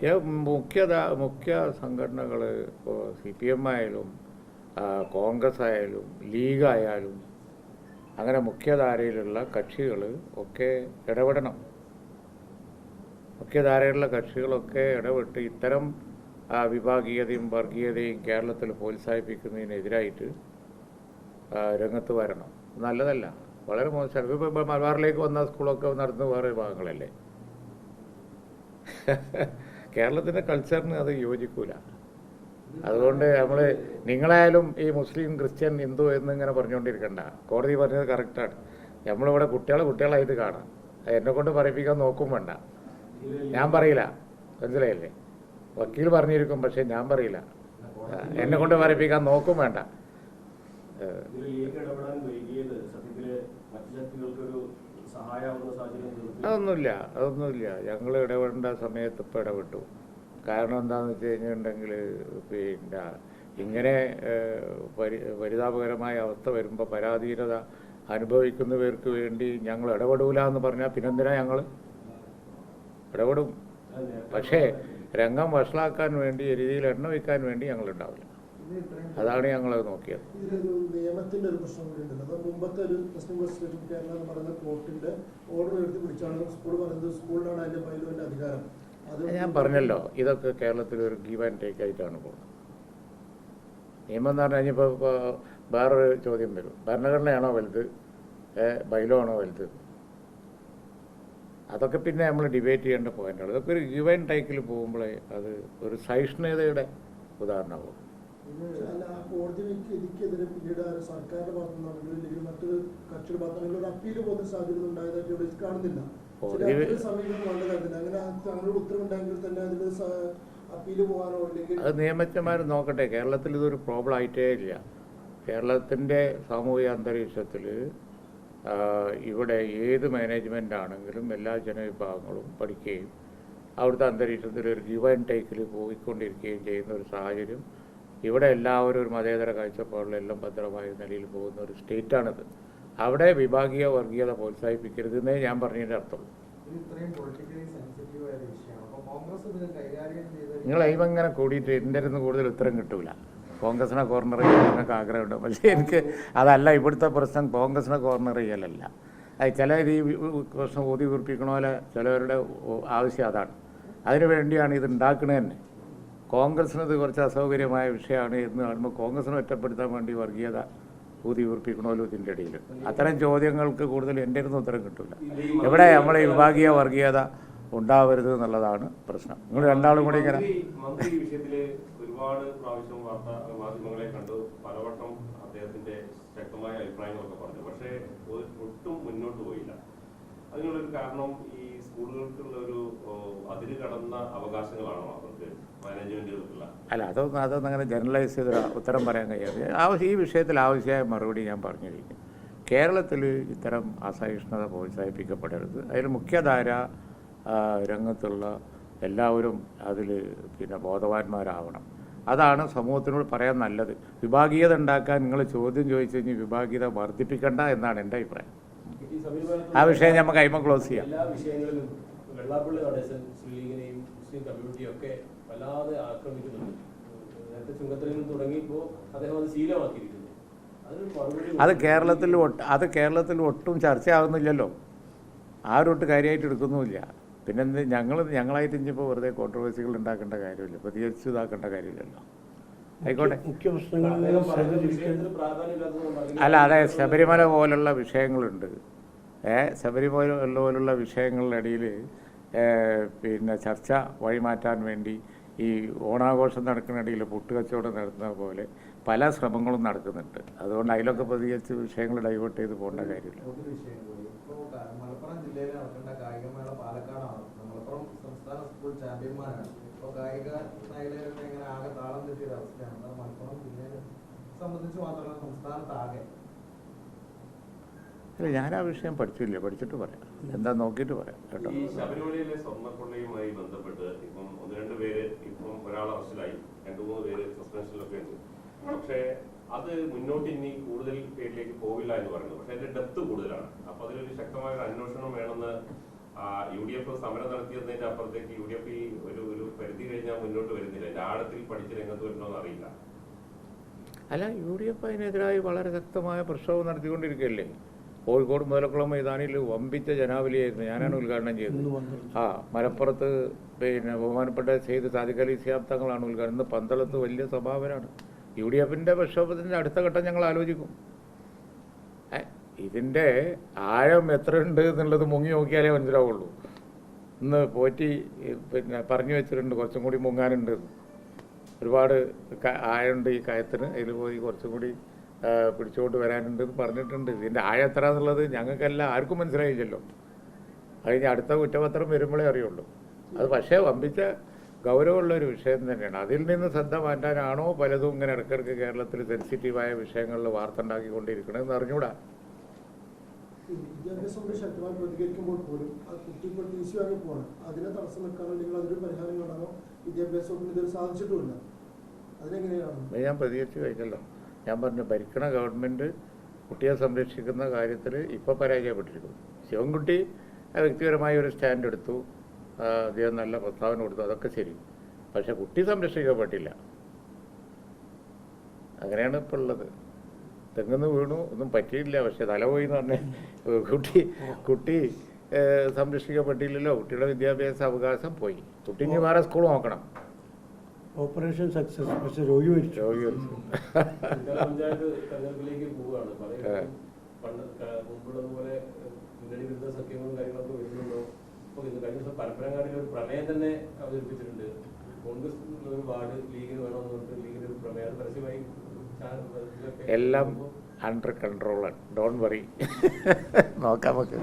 ഏ, മുഖ്യ സംഘടനകൾ ഇപ്പോൾ സി പി എം ആയാലും കോൺഗ്രസ് ആയാലും ലീഗ് ആയാലും അങ്ങനെ മുഖ്യധാരയിലുള്ള കക്ഷികൾ ഒക്കെ ഇടപെടണം. മുഖ്യധാരയിലുള്ള കക്ഷികളൊക്കെ ഇടപെട്ട് ഇത്തരം വിഭാഗീയതയും വർഗീയതയും കേരളത്തിൽ പ്രോത്സാഹിപ്പിക്കുന്നതിനെതിരായിട്ട് രംഗത്ത് വരണം. നല്ലതല്ല. വളരെ മോശമാണ് ഇപ്പോൾ മലബാറിലേക്ക് വന്ന സ്കൂളൊക്കെ നടത്തുന്ന വേറെ ഭാഗങ്ങളല്ലേ കേരളത്തിന്റെ കൾച്ചറിന് അത് യോജിക്കൂല. അതുകൊണ്ട് നമ്മൾ നിങ്ങളായാലും ഈ മുസ്ലിം ക്രിസ്ത്യൻ ഹിന്ദു എന്നിങ്ങനെ പറഞ്ഞുകൊണ്ടിരിക്കണ്ട. കോടതി പറഞ്ഞത് കറക്റ്റാണ്. നമ്മളിവിടെ കുട്ടികളെ കുട്ടികളായിട്ട് കാണാം. എന്നെ കൊണ്ട് പറയിപ്പിക്കാൻ നോക്കും വേണ്ട. ഞാൻ പറയില്ല. മനസ്സിലായില്ലേ? വക്കീൽ പറഞ്ഞിരിക്കും പക്ഷെ ഞാൻ പറയില്ല. എന്നെ കൊണ്ട് പറയിപ്പിക്കാൻ നോക്കും വേണ്ട. അതൊന്നുമില്ല അതൊന്നുമില്ല. ഞങ്ങൾ ഇടപെടേണ്ട സമയത്ത് ഇപ്പം ഇടപെട്ടു. കാരണം എന്താണെന്ന് വെച്ച് കഴിഞ്ഞിട്ടുണ്ടെങ്കിൽ പിന്നെ ഇങ്ങനെ പരി പരിതാപകരമായ അവസ്ഥ വരുമ്പോൾ പരാധീനത അനുഭവിക്കുന്നവർക്ക് വേണ്ടി ഞങ്ങൾ ഇടപെടൂല എന്ന് പറഞ്ഞാൽ പിന്നെന്തിനാ ഞങ്ങൾ ഇടപെടും. പക്ഷേ രംഗം വഷളാക്കാൻ വേണ്ടി രീതിയിൽ എണ്ണ വയ്ക്കാൻ വേണ്ടി ഞങ്ങൾ ഉണ്ടാവില്ല അതാണ് ഞങ്ങളത് നോക്കിയത്. നിയമത്തിന്റെ ഒരു പ്രശ്നം മുമ്പത്തെ ഒരു മുസ്ലിം കേരള എന്ന് പറയുന്ന കോർട്ടിന്റെ ഓർഡർ എടുത്ത് പിടിച്ചാണ് സ്കൂൾ പറയുന്നത് സ്കൂളിലാണ് അതിന്റെ ബൈലോന്റെ അധികാരം. ഞാൻ പറഞ്ഞല്ലോ ഇതൊക്കെ കേരളത്തിൽ ഒരു ഗീവ് ആൻഡ് ടേക്ക് ആയിട്ടാണ് പോകുന്നത്. നിയമം എന്ന് പറഞ്ഞു കഴിഞ്ഞപ്പോൾ വേറൊരു ചോദ്യം വരും. ഭരണഘടനയാണോ വലുത്? ബൈലോ ആണോ വലുത്? അതൊക്കെ പിന്നെ നമ്മൾ ഡിബേറ്റ് ചെയ്യേണ്ട പോയിന്റാണ് ഇതൊക്കെ ഒരു ഗീവ് ആൻഡ് ടേക്കിൽ പോകുമ്പോഴേ അത് ഒരു സഹിഷ്ണുതയുടെ ഉദാഹരണമാകും അല്ല ആ കോടതി പിന്നീട് സർക്കാരിന്റെ ഭാഗത്തുനിന്നാണെങ്കിലും അല്ലെങ്കിൽ മറ്റൊരു കക്ഷിയുടെ ഭാഗത്തു ഒരു അപ്പീൽ പോകുന്ന സാധ്യത ഉണ്ടായതായിട്ട് ഇവിടെ കാണുന്നില്ല. കോടതി ചില വി- അങ്ങനെ സമീപനം അങ്ങനെ തങ്ങളുടെ തന്നെ അതിൽ അപ്പീൽ പോകാനോ അല്ലെങ്കിൽ അത് നിയമജ്ഞന്മാർ നോക്കട്ടെ. കേരളത്തിൽ ഇതൊരു പ്രോബ്ലം ആയിട്ടേ ഇല്ല. കേരളത്തിന്റെ സാമൂഹിക അന്തരീക്ഷത്തിൽ ഇവിടെ ഏത് മാനേജ്മെന്റ് ആണെങ്കിലും എല്ലാ ജനവിഭാഗങ്ങളും പഠിക്കുകയും അവിടുത്തെ അന്തരീക്ഷത്തിൽ ഒരു ഗിവ് ആൻഡ് ടേക്കിൽ പോയിക്കൊണ്ടിരിക്കുകയും ചെയ്യുന്ന ഒരു സാഹചര്യം ഇവിടെ എല്ലാവരും ഒരു മതേതര കാഴ്ചപ്പാടിലെല്ലാം ഭദ്രമായ നിലയിൽ പോകുന്ന ഒരു സ്റ്റേറ്റാണിത്. അവിടെ വിഭാഗീയ വർഗീയത പ്രോത്സാഹിപ്പിക്കരുതെന്നേ ഞാൻ പറഞ്ഞതിന്റെ അർത്ഥം. നിങ്ങൾ അയിമങ്ങനെ കൂടിയിട്ട് എന്റെ അടുത്ത് കൂടുതൽ ഉത്തരം കിട്ടൂല. കോൺഗ്രസിനെ കോർണർ ചെയ്യാൻ നിങ്ങൾക്ക് ആഗ്രഹമുണ്ട്. പക്ഷേ എനിക്ക് അതല്ല ഇവിടുത്തെ പ്രശ്നം കോൺഗ്രസിനെ കോർണർ ചെയ്യലല്ല. അത് ചില ഈ പ്രശ്നം ഊതി കുറിപ്പിക്കണ പോലെ ചിലവരുടെ ആവശ്യം അതാണ്. അതിനു വേണ്ടിയാണ് ഇത് ഉണ്ടാക്കുന്നത് തന്നെ കോൺഗ്രസിന് ഇത് കുറച്ച് അസൗകര്യമായ വിഷയമാണ് എന്ന് കാണുമ്പോൾ കോൺഗ്രസിനെ ഒറ്റപ്പെടുത്താൻ വേണ്ടി വർഗീയത ഊതി ഉറപ്പിക്കണമല്ലോ ഇതിന്റെ ഇടയിൽ. അത്തരം ചോദ്യങ്ങൾക്ക് കൂടുതൽ എന്റെ അടുത്ത് ഉത്തരം കിട്ടില്ല എവിടെ നമ്മളെ വിഭാഗീയ വർഗീയത ഉണ്ടാവരുത് എന്നുള്ളതാണ് പ്രശ്നം. നിങ്ങൾ രണ്ടാളും കൂടി ഇങ്ങനെ ഒരുപാട് പ്രാവശ്യം വാർത്താ മാധ്യമങ്ങളെ കണ്ടു. പലവട്ടം അദ്ദേഹത്തിന്റെ ശക്തമായ അഭിപ്രായങ്ങളൊക്കെ പറഞ്ഞു. പക്ഷേ ഒട്ടും മുന്നോട്ട് പോയില്ല. അതിനുള്ളൊരു കാരണം ഈ സ്കൂളുകൾക്കുള്ള ഒരു അതിര് കടന്ന അവകാശങ്ങളാണോ അവർക്ക് അല്ല അതൊന്നും അതൊന്നും അങ്ങനെ ജനറലൈസ് ചെയ്ത ഉത്തരം പറയാൻ കഴിയാതെ ആവശ്യം ഈ വിഷയത്തിൽ ആവശ്യമായ മറുപടി ഞാൻ പറഞ്ഞു പറഞ്ഞിരിക്കും. കേരളത്തിൽ ഇത്തരം അസഹിഷ്ണുത പ്രോത്സാഹിപ്പിക്കപ്പെടരുത്. അതിൽ മുഖ്യധാര രംഗത്തുള്ള എല്ലാവരും അതിൽ പിന്നെ ബോധവാന്മാരാവണം. അതാണ് സമൂഹത്തിനോട് പറയാൻ നല്ലത്. വിഭാഗീയത ഉണ്ടാക്കാൻ നിങ്ങൾ ചോദ്യം ചോദിച്ചു കഴിഞ്ഞാൽ വിഭാഗീയത വർദ്ധിപ്പിക്കണ്ട എന്നാണ് എന്റെ അഭിപ്രായം. ആ വിഷയം നമുക്ക് അയിമ ക്ലോസ് ചെയ്യാം. എല്ലാ വിഷയങ്ങളിലും വെള്ളാപ്പള്ളി നടേശൻ മുസ്ലിം ലീഗിനെയും മുസ്ലിം കമ്മ്യൂണിറ്റിയും ഒക്കെ വല്ലാതെ ആക്രമിക്കുന്നുണ്ട്. നേരത്തെ നിന്ന് തുടങ്ങിയപ്പോൾ അദ്ദേഹം അത് മറുപടി അത് കേരളത്തിൽ ഒട്ട് അത് കേരളത്തിൽ ഒട്ടും ചർച്ചയാകുന്നില്ലല്ലോ ആരൊട്ട് കാര്യമായിട്ട് എടുക്കുന്നുമില്ല. പിന്നെ ഞങ്ങൾ ഞങ്ങളായിട്ട് ഇനിയിപ്പോൾ വെറുതെ കോൺട്രവേഴ്സികൾ ഉണ്ടാക്കേണ്ട കാര്യമില്ല. പ്രതികരിച്ച് ഇതാക്കേണ്ട കാര്യമില്ലല്ലോ. ആയിക്കോട്ടെ. അല്ല അതെ ശബരിമല പോലുള്ള വിഷയങ്ങളുണ്ട്. ശബരിമല പോലുള്ള വിഷയങ്ങളുടെ ഇടയിൽ പിന്നെ ചർച്ച വഴിമാറ്റാൻ വേണ്ടി ഈ ഓണാഘോഷം നടക്കുന്നിടയിൽ പൊട്ടുകച്ചവടം നടത്തുന്ന പോലെ പല ശ്രമങ്ങളും നടക്കുന്നുണ്ട്. അതുകൊണ്ട് അതിലൊക്കെ പ്രതികരിച്ച് വിഷയങ്ങൾ ഡൈവേർട്ട് ചെയ്ത് പോകേണ്ട കാര്യമില്ല. മലപ്പുറം സംസ്ഥാന സ്കൂൾ ചാമ്പ്യന്മാരാണ് സംബന്ധിച്ച് മാത്രമല്ല സംസ്ഥാനത്താകെ അല്ല ഞാൻ ആ വിഷയം പഠിച്ചില്ല. പഠിച്ചിട്ട് പറയാം. എന്താ നോക്കിയിട്ട് പറയാം കേട്ടോ. ഈ ശബരിമലയിലെ സ്വർണക്കൊള്ളയുമായി ബന്ധപ്പെട്ട് ഇപ്പം ഒന്ന് രണ്ട് പേര് ഇപ്പം ഒരാൾ അറസ്റ്റിലായി. രണ്ട് മൂന്ന് പേര് സസ്പെൻഷനിലൊക്കെ ഉണ്ട്. പക്ഷേ അത് മുന്നോട്ട് ഇനി കൂടുതൽ പേരിലേക്ക് പോവില്ല എന്ന് പറയുന്നു. പക്ഷെ അതിന്റെ ഡെപ്ത് കൂടുതലാണ്. അപ്പൊ അതിലൊരു ശക്തമായ ഒരു അന്വേഷണം വേണമെന്ന് യു ഡി എഫ് സമരം നടത്തിയതിന്റെ അപ്പുറത്തേക്ക് യു ഡി എഫ് ഈ ഒരു ഒരു പരിധി കഴിഞ്ഞാൽ മുന്നോട്ട് വരുന്നില്ല. എന്റെ ആഴത്തിൽ പഠിച്ച് രംഗത്ത് വരണമെന്ന് അറിയില്ല. അല്ല യു ഡി എഫ് അതിനെതിരായി വളരെ ശക്തമായ പ്രക്ഷോഭം നടത്തിക്കൊണ്ടിരിക്കുകയല്ലേ? കോഴിക്കോട് മുതലക്കുളം മൈതാനിയിൽ വമ്പിച്ച ജനാവലിയായിരുന്നു. ഞാനാണ് ഉദ്ഘാടനം ചെയ്തത്. ആ മലപ്പുറത്ത് പിന്നെ ബഹുമാനപ്പെട്ട സെയ്ത് സാദിഖ് അലി സിയാബ് തങ്ങളാണ് ഉദ്ഘാടനം. ഇന്ന് പന്തളത്ത് വലിയ സ്വഭാവനാണ് യു ഡി എഫിന്റെ പ്രക്ഷോഭത്തിന്റെ അടുത്ത ഘട്ടം ഞങ്ങൾ ആലോചിക്കും. ഇതിന്റെ ഇതിന്റെ ആഴം എത്രയുണ്ട് എന്നുള്ളത് മുങ്ങി നോക്കിയാലേ മനസ്സിലാവുള്ളൂ. ഇന്ന് പോറ്റി പിന്നെ പറഞ്ഞു വെച്ചിട്ടുണ്ട് കുറച്ചും കൂടി മുങ്ങാനുണ്ട്. ഒരുപാട് ആഴമുണ്ട് ഈ കയത്തിന്. അതിൽ പോയി കുറച്ചും കൂടി പിടിച്ചുകൊണ്ട് വരാനുണ്ട് എന്ന് പറഞ്ഞിട്ടുണ്ട്. ഇതിന്റെ ആഴം എത്ര എന്നുള്ളത് ഞങ്ങൾക്കല്ല ആർക്കും മനസ്സിലായില്ലല്ലോ. അതിന് അടുത്ത കുറ്റപത്രം വരുമ്പോഴേ അറിയുള്ളൂ. അത് പക്ഷേ വമ്പിച്ച ഗൗരവമുള്ള ഒരു വിഷയം തന്നെയാണ്. അതിൽ നിന്ന് ശ്രദ്ധ മാറ്റാനാണോ പലതും ഇങ്ങനെ ഇടയ്ക്കിടയ്ക്ക് കേരളത്തിൽ സെൻസിറ്റീവായ വിഷയങ്ങളിൽ വാർത്ത ഉണ്ടാക്കിക്കൊണ്ടിരിക്കണമെന്ന് അറിഞ്ഞൂടാ. ശക്തമായി പ്രതികരിക്കുമ്പോൾ പോലും ആ പോകണം. അതിനെ തടസ്സം വെക്കാനോ നിങ്ങൾ അതിനൊരു പരിഹാരം കാണാനോ വിദ്യാഭ്യാസ വകുപ്പിന് ഇതുവരെ സാധിച്ചിട്ടുമില്ല. അതിനെങ്ങനെയാണ്? ഞാൻ പ്രതികരിച്ചു കഴിഞ്ഞല്ലോ. ഞാൻ പറഞ്ഞു ഭരിക്കണ ഗവൺമെന്റ് കുട്ടിയെ സംരക്ഷിക്കുന്ന കാര്യത്തിൽ ഇപ്പോൾ പരാജയപ്പെട്ടിരിക്കുന്നു. ശിവൻകുട്ടി വ്യക്തിപരമായ ഒരു സ്റ്റാൻഡ് എടുത്തു. അദ്ദേഹം നല്ല പ്രസ്താവന കൊടുത്തു. അതൊക്കെ ശരി. പക്ഷെ കുട്ടി സംരക്ഷിക്കപ്പെട്ടില്ല. അങ്ങനെയാണ് ഇപ്പോൾ ഉള്ളത്. തെങ്ങുന്ന് വീണു ഒന്നും പറ്റിയില്ല. പക്ഷെ തല പോയി എന്ന് പറഞ്ഞാൽ കുട്ടി കുട്ടി സംരക്ഷിക്കപ്പെട്ടില്ലല്ലോ. കുട്ടിയുടെ വിദ്യാഭ്യാസ അവകാശം പോയി. കുട്ടി ഇനി വേറെ സ്കൂൾ നോക്കണം. ഓപ്പറേഷൻ സക്സസ് പക്ഷെ രോഗി മരിച്ചു. രോഗി മരിച്ചു. ജില്ലാ പഞ്ചായത്ത് തെരഞ്ഞെടുപ്പിലേക്ക് പോവുകയാണ്. പല ഏ. പണ്ട് ക- മുമ്പുള്ളതുപോലെ ഏഹ്, മുന്നണി വിരുദ്ധ സഖ്യങ്ങളും കാര്യങ്ങളൊക്കെ വരുന്നുണ്ടോ? ഇപ്പൊ ഇത് കഴിഞ്ഞ ദിവസം പരപ്പനങ്ങാടിയിൽ ഒരു പ്രമേയം തന്നെ അവതരിപ്പിച്ചിട്ടുണ്ട്. കോൺഗ്രസ് ഒരു വാർഡ് ലീഗിന് വേണമെന്ന് പറഞ്ഞിട്ട് ലീഗിന് ഒരു പ്രമേയം പരസ്യമായി എല്ലാം അണ്ടർ കൺട്രോളാണ് ഡോണ്ട് വറി നോക്കാം നമുക്ക്.